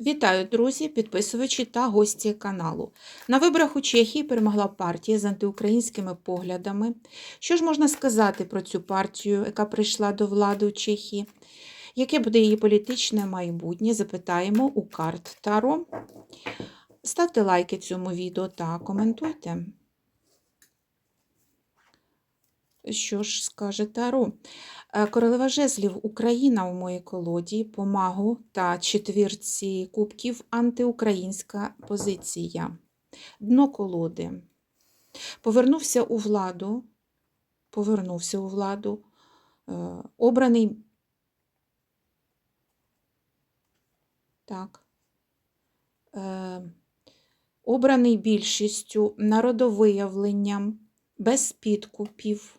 Вітаю, друзі, підписувачі та гості каналу. На виборах у Чехії перемогла партія з антиукраїнськими поглядами. Що ж можна сказати про цю партію, яка прийшла до влади у Чехії? Яке буде її політичне майбутнє? Запитаємо у карт Таро. Ставте лайки цьому відео та коментуйте. Що ж скаже Таро? Е, Королева жезлів Україна у моїй колоді, по магу та четвірці кубків антиукраїнська позиція. Дно колоди. Повернувся у владу, повернувся у владу, е, обраний. Так. Е, Обраний більшістю, народовиявленням, без підкупів.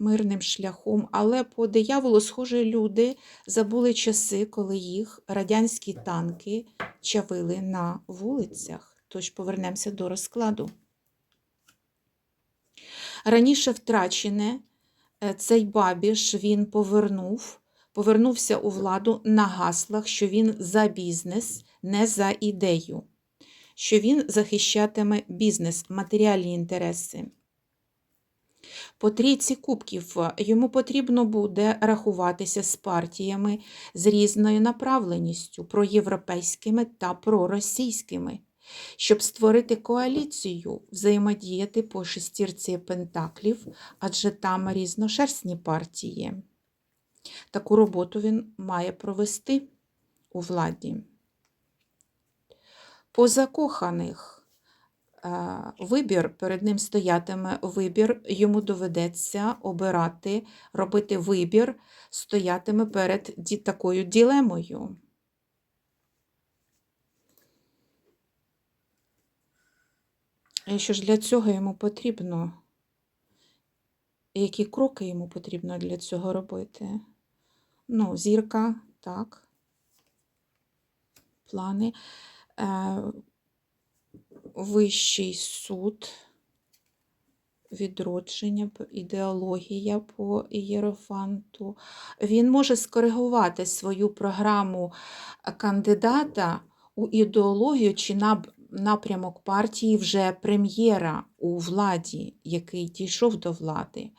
Мирним шляхом, але по дияволу, схоже, люди забули часи, коли їх радянські танки чавили на вулицях. Тож повернемося до розкладу. Раніше втрачене е, цей бабіш він повернув, повернувся у владу на гаслах, що він за бізнес, не за ідею, що він захищатиме бізнес, матеріальні інтереси. По трійці кубків йому потрібно буде рахуватися з партіями з різною направленістю проєвропейськими та проросійськими, щоб створити коаліцію, взаємодіяти по шестірці пентаклів, адже там різношерстні партії. Таку роботу він має провести у владі. По закоханих вибір, перед ним стоятиме вибір, йому доведеться обирати, робити вибір, стоятиме перед такою ділемою. І що ж для цього йому потрібно? Які кроки йому потрібно для цього робити? Ну, зірка, так, плани. Е, Вищий суд, відродження, ідеологія по ієрофанту. Він може скоригувати свою програму кандидата у ідеологію чи напрямок партії вже прем'єра у владі, який дійшов до влади.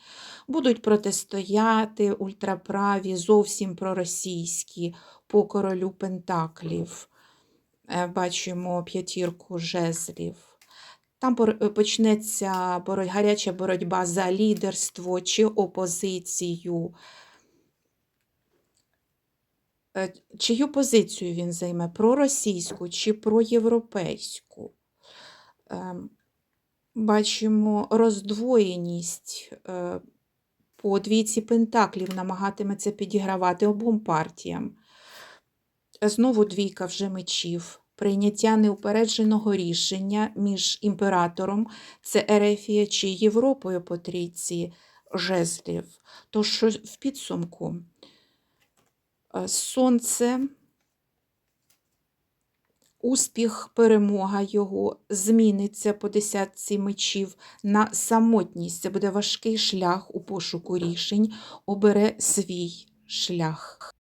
Будуть протистояти ультраправі, зовсім проросійські по королю Пентаклів. Е, бачимо п'ятірку жезлів. Там почнеться гаряча боротьба за лідерство чи опозицію. Е, чию позицію він займе? Проросійську чи проєвропейську? Бачимо роздвоєність е, по двійці пентаклів, намагатиметься підігравати обом партіям. Знову двійка вже мечів прийняття неупередженого рішення між імператором, це Ерефія чи Європою по трійці жезлів. Тож в підсумку е, сонце, успіх, перемога його зміниться по десятці мечів на самотність. Це буде важкий шлях у пошуку рішень, обере свій шлях.